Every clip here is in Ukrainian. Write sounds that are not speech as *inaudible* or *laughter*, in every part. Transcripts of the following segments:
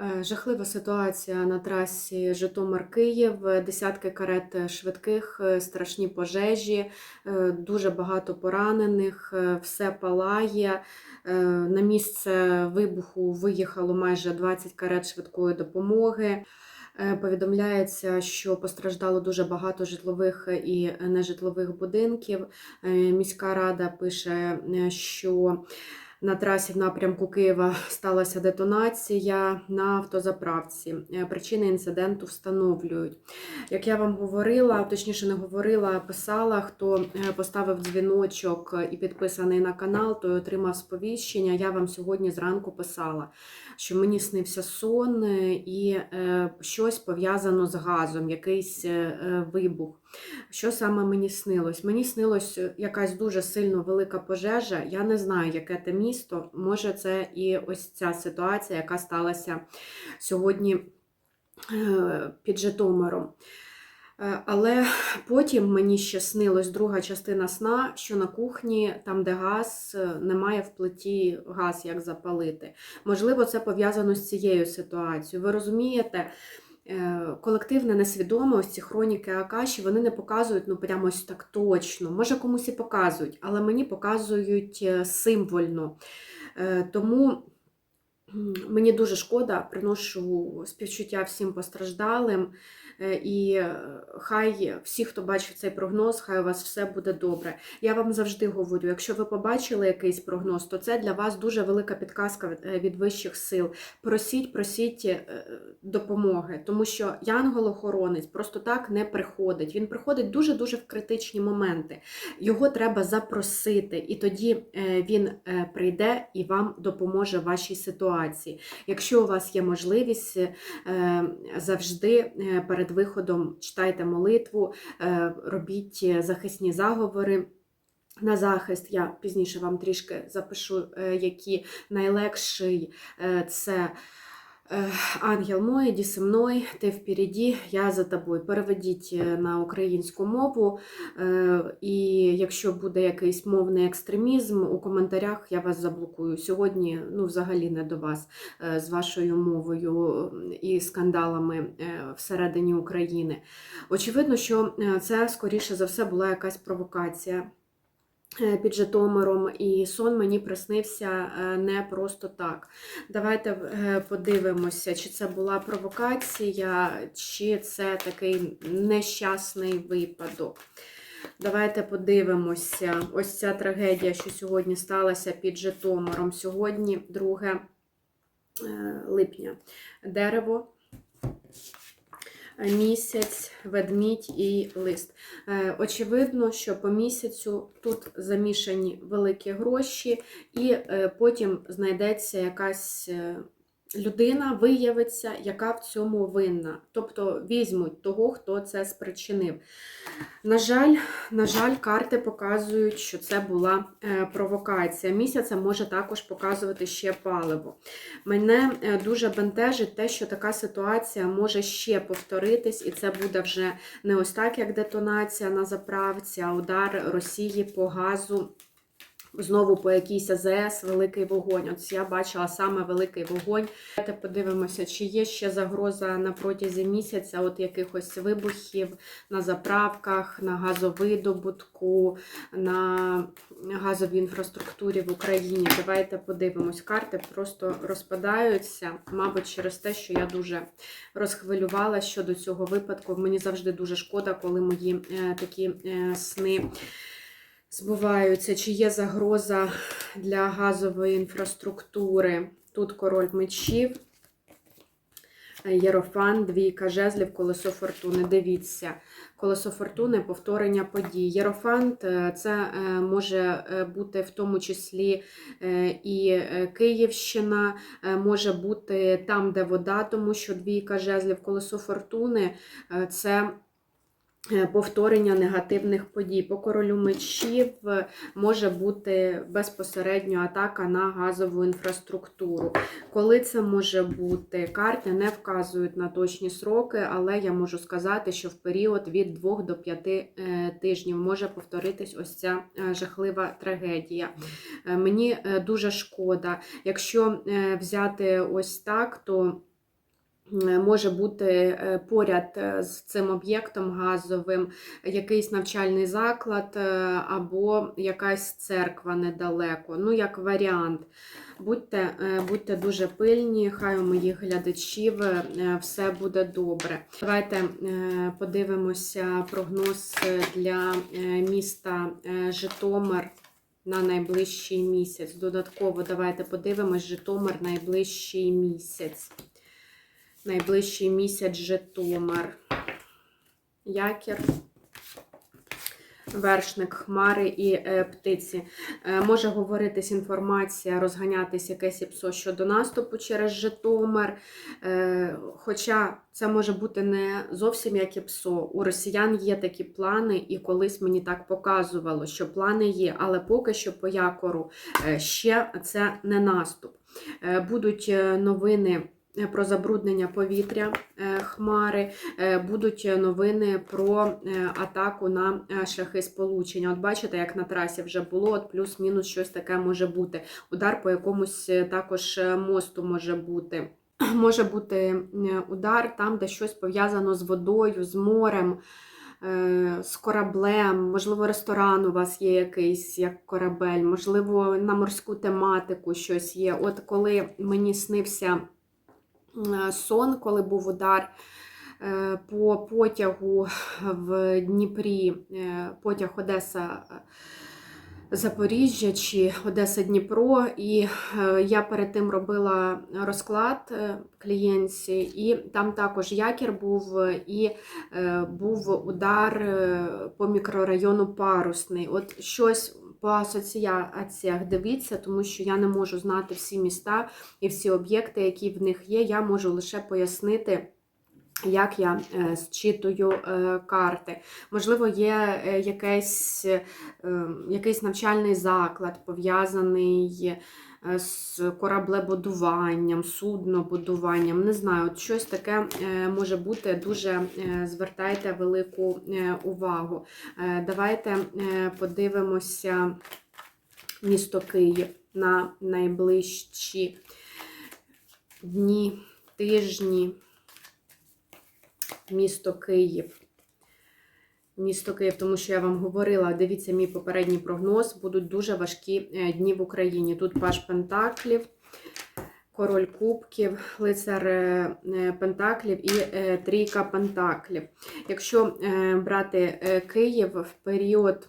Е, Жахлива ситуація на трасі Житомир-Київ, десятки карет швидких, е, страшні пожежі, е, дуже багато поранених, е, все палає. Е, На місце вибуху виїхало майже 20 карет швидкої допомоги. Е, Повідомляється, що постраждало дуже багато житлових і нежитлових будинків. Е, Міська рада пише, е, що на трасі в напрямку Києва сталася детонація на автозаправці. Е, Причини інциденту встановлюють. Як я вам говорила, точніше не говорила, а писала, хто е, поставив дзвіночок і підписаний на канал, той отримав сповіщення. Я вам сьогодні зранку писала, що мені снився сон е, і щось пов'язано з газом, якийсь вибух. Що саме мені снилось? Мені снилось е, якась дуже сильно велика пожежа. Я не знаю, яке те місто. Може, це і ось ця ситуація, яка сталася сьогодні е, під Житомиром. Е, Але потім мені ще снилось друга частина сна, що на кухні, там, де газ, немає в плиті газ, як запалити. Можливо, це пов'язано з цією ситуацією. Ви розумієте, колективне несвідоме, ось ці хроніки Акаші, вони не показують ну прямо ось так точно. Може, комусь і показують, але мені показують е, символьно. Е, Тому мені дуже шкода, приношу співчуття всім постраждалим. Е, І е, хай всі, хто бачив цей прогноз, хай у вас все буде добре. Я вам завжди говорю, якщо ви побачили якийсь прогноз, то це для вас дуже велика підказка від- е, вищих сил. Просіть, просіть допомоги, тому що янгол-охоронець просто так не приходить. Він приходить дуже-дуже в критичні моменти. Його треба запросити, і тоді він прийде і вам допоможе в вашій ситуації. Якщо у вас є можливість, завжди е, перед виходом читайте молитву, е, робіть е, захисні заговори. На захист я пізніше вам трішки запишу, е, які найлегший це ангел мой, іди со мною, ти впереді, я за тобою. Переведіть е, на українську мову, е, і якщо буде якийсь мовний екстремізм, у коментарях я вас заблокую. Сьогодні ну, взагалі не до вас е, з вашою мовою і скандалами всередині України. Очевидно, що це, скоріше за все, була якась провокація під Житомиром, і сон мені приснився е, не просто так. Давайте е, подивимося, чи це була провокація, чи це такий нещасний випадок. Давайте подивимося. Ось ця трагедія, що сьогодні сталася під Житомиром. Сьогодні 2 е, липня. Дерево, місяць, ведмідь і лист. Е, Очевидно, що по місяцю тут замішані великі гроші, і е, потім знайдеться якась е, людина, виявиться, яка в цьому винна. Тобто візьмуть того, хто це спричинив. На жаль, на жаль, карти показують, що це була е, провокація. Місяця може також показувати ще паливо. Мене е, дуже бентежить те, що така ситуація може ще повторитись, і це буде вже не ось так, як детонація на заправці, а удар Росії по газу. Знову по якійсь АЗС великий вогонь. От я бачила саме великий вогонь. Давайте подивимося, чи є ще загроза на протязі місяця от якихось вибухів на заправках, на газовидобутку, на газовій інфраструктурі в Україні. Давайте подивимось. Карти просто розпадаються, мабуть, через те, що я дуже розхвилювала щодо цього випадку. Мені завжди дуже шкода, коли мої е, такі е, сни збуваються, чи є загроза для газової інфраструктури. Тут король мечів, Єрофан, двійка жезлів, колесо фортуни. Дивіться, колесо фортуни, повторення подій. Єрофант е, це е, може е, бути в тому числі е, і е, Київщина, е, може бути там, де вода, тому що двійка жезлів, колесо фортуни е, це. Е, Повторення негативних подій. По королю мечів е, може бути безпосередньо атака на газову інфраструктуру. Коли це може бути? Карти не вказують на точні сроки, але я можу сказати, що в період від 2 до 5 е, тижнів може повторитись ось ця жахлива трагедія. Мені дуже шкода. Якщо взяти ось так, то Може бути е, поряд е, з цим об'єктом газовим якийсь навчальний заклад е, або якась церква недалеко. Ну, як варіант. Будьте, е, будьте дуже пильні, хай у моїх глядачів е, все буде добре. Давайте е, подивимося прогноз для е, міста е, Житомир на найближчий місяць. Додатково давайте подивимось Житомир найближчий місяць. Найближчий місяць Житомир. Якір. Вершник, хмари і е, птиці. Е, може говоритись інформація, розганятись якесь ІПСО щодо наступу через Житомир. Е, хоча це може бути не зовсім як ІПСО. У росіян є такі плани, і колись мені так показувало, що плани є, але поки що по якору е, ще це не наступ. Е, будуть е, новини. Е, Про забруднення повітря е, хмари, е, будуть новини про атаку на шляхи сполучення. От бачите, як на трасі вже було, от плюс-мінус щось таке може бути. Удар по якомусь також мосту може бути. *clears throat* Може бути удар там, де щось пов'язано з водою, з морем, з кораблем, можливо, ресторан у вас є якийсь як корабель, можливо, на морську тематику щось є. От коли мені снився сон, коли був удар е, по потягу в Дніпрі, е, потяг Одеса. е, Запоріжжя чи Одеса Дніпро, і е, я перед тим робила розклад е, клієнтці, і там також якір був, е, і е, був удар е, по мікрорайону Парусний. От щось по асоціаціях дивіться, тому що я не можу знати всі міста і всі об'єкти, які в них є. Я можу лише пояснити. Як я е, зчитую е, карти. Можливо, є е, якийсь, якийсь навчальний заклад, пов'язаний з кораблебудуванням, суднобудуванням. Не знаю, от щось таке е, може бути. Дуже е, звертайте велику е, увагу. Е, Давайте е, подивимося місто Київ на найближчі дні, тижні місто Київ. Місто Київ, тому що я вам говорила, дивіться мій попередній прогноз, будуть дуже важкі е, дні в Україні. Тут паш Пентаклів, король кубків, лицар е, е, Пентаклів і трійка Пентаклів. Якщо брати Київ в період.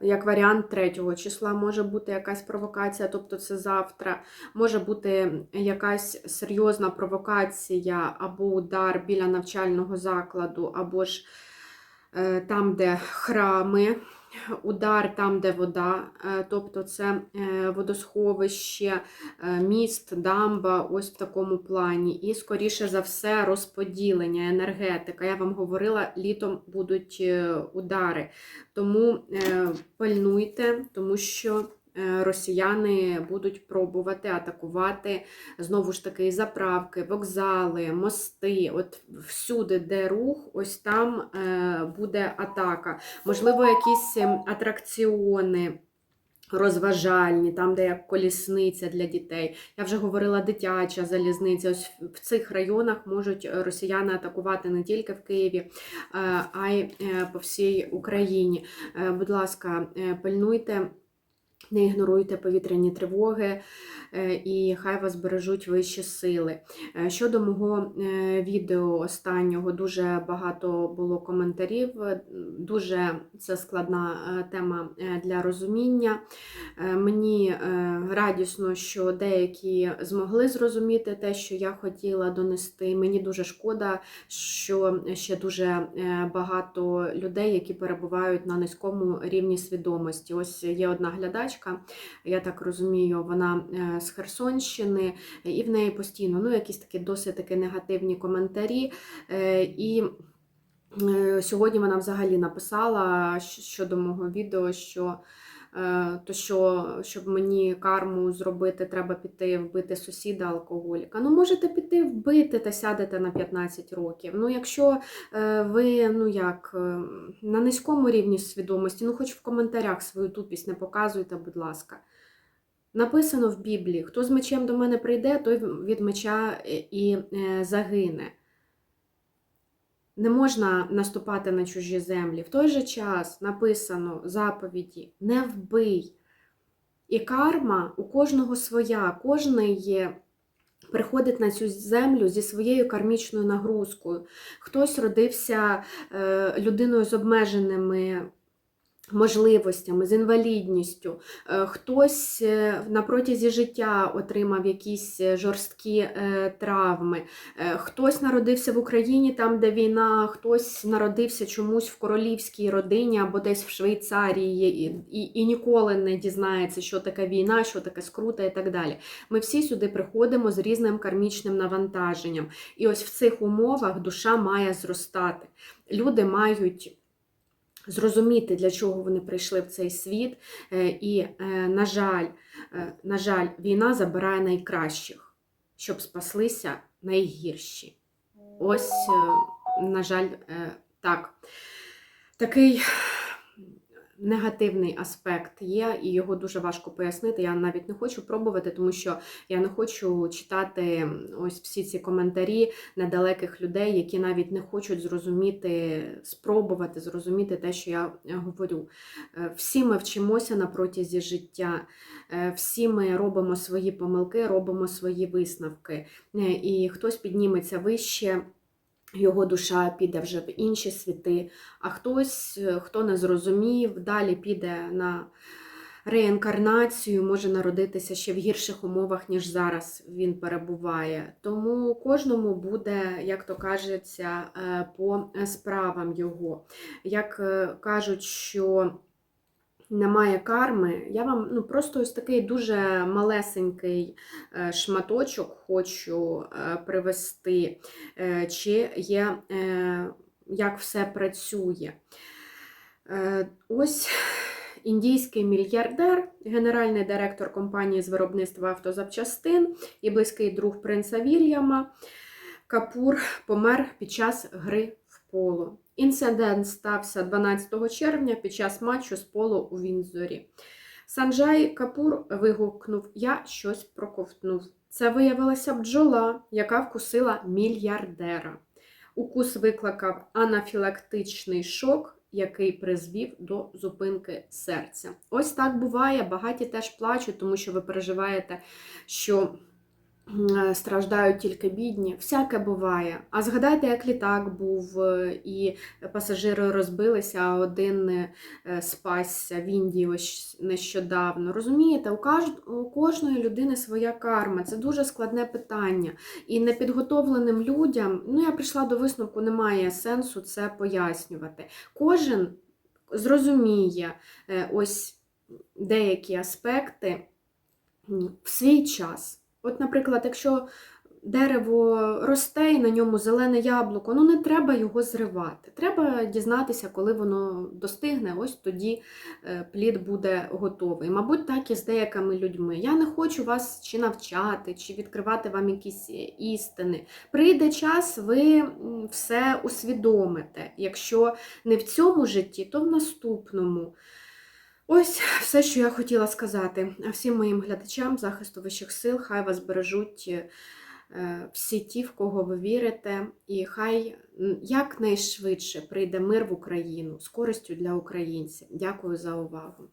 Як варіант 3 числа може бути якась провокація, тобто це завтра. Може бути якась серйозна провокація або удар біля навчального закладу, або ж е, там, де храми, удар там, де вода, е, тобто це е, водосховище, е, міст, дамба, ось в такому плані. І, скоріше за все, розподілення, енергетика. Я вам говорила, літом будуть удари. Тому пильнуйте, тому що росіяни будуть пробувати атакувати знову ж таки заправки, вокзали, мости. От всюди, де рух, ось там е, буде атака. Можливо, якісь ем, атракціони. Розважальні, там, де як колісниця для дітей. Я вже говорила дитяча залізниця. Ось в цих районах можуть росіяни атакувати не тільки в Києві, е, а й е, по всій Україні. Е, Будь ласка, е, пильнуйте. Не ігноруйте повітряні тривоги, е, і хай вас бережуть вищі сили. Е, Щодо мого е, відео останнього, дуже багато було коментарів. Дуже це складна тема для розуміння. Мені радісно, що деякі змогли зрозуміти те, що я хотіла донести. Мені дуже шкода, що ще дуже багато людей, які перебувають на низькому рівні свідомості. Ось є одна глядачка, я так розумію, вона е, з Херсонщини, і в неї постійно ну, якісь такі досить таки негативні коментарі. Е, І е, сьогодні вона взагалі написала щодо мого відео, що то що, щоб мені карму зробити, треба піти вбити сусіда алкоголіка. Ну, можете піти вбити та сядете на 15 років. Ну, якщо е, ви ну як е, на низькому рівні свідомості, ну хоч в коментарях свою тупість не показуйте, будь ласка. Написано в Біблії: хто з мечем до мене прийде, той від меча е, і е, загине. Не можна наступати на чужі землі. В той же час написано заповіді: не вбий. І карма у кожного своя, кожний. Приходить на цю землю зі своєю кармічною нагрузкою. Хтось родився е, людиною з обмеженими можливостями, з інвалідністю, Е, хтось е, на протязі життя отримав якісь е, жорсткі травми, хтось народився в Україні, там, де війна, хтось народився чомусь в королівській родині або десь в Швейцарії і, і, і ніколи не дізнається, що таке війна, що таке скрута і так далі. Ми всі сюди приходимо з різним кармічним навантаженням. І ось в цих умовах душа має зростати. Люди мають зрозуміти, для чого вони прийшли в цей світ. Е, І, е, на жаль, е, на жаль, війна забирає найкращих, щоб спаслися найгірші. Ось, на жаль, так. Такий негативний аспект є, і його дуже важко пояснити. Я навіть не хочу пробувати, тому що я не хочу читати ось всі ці коментарі недалеких людей, які навіть не хочуть зрозуміти, спробувати зрозуміти те, що я е, говорю. Е, Всі ми вчимося на протязі життя, е, всі ми робимо свої помилки, робимо свої висновки. І хтось підніметься вище. Його душа піде вже в інші світи, а хтось, е, хто не зрозумів, далі піде на реінкарнацію, може народитися ще в гірших умовах, ніж зараз він перебуває. Тому кожному буде, як то кажеться, е, по справам його. Як е, кажуть, що немає карми, я вам ну, просто ось такий дуже малесенький е, шматочок хочу е, привести, е, чи є, як все працює. Ось індійський мільярдер, генеральний директор компанії з виробництва автозапчастин і близький друг принца Вільяма Капур помер під час гри в поло. Інцидент стався 12 червня під час матчу з поло у Вінзорі. Санджай Капур вигукнув: Я щось проковтнув. Це виявилася бджола, яка вкусила мільярдера. Укус викликав анафілактичний шок, який призвів до зупинки серця. Ось так буває. Багаті теж плачуть, тому що ви переживаєте, що страждають тільки бідні. Всяке буває. А згадайте, як літак був, е, і пасажири розбилися, а один е, спасся в Індії ось нещодавно. Розумієте, у, каж... у кожної людини своя карма. Це дуже складне питання. І непідготовленим людям, ну я прийшла до висновку, немає сенсу це пояснювати. Кожен зрозуміє е, ось деякі аспекти в свій час. От, наприклад, якщо дерево росте і на ньому зелене яблуко, ну не треба його зривати. Треба дізнатися, коли воно достигне, ось тоді е, плід буде готовий. Мабуть, так і з деякими людьми. Я не хочу вас чи навчати, чи відкривати вам якісь е, істини. Прийде час, ви все усвідомите. Якщо не в цьому житті, то в наступному. Ось все, що я хотіла сказати. Всім моїм глядачам захисту вищих сил, хай вас бережуть е, всі ті, в кого ви вірите, і хай якнайшвидше прийде мир в Україну з користю для українців. Дякую за увагу.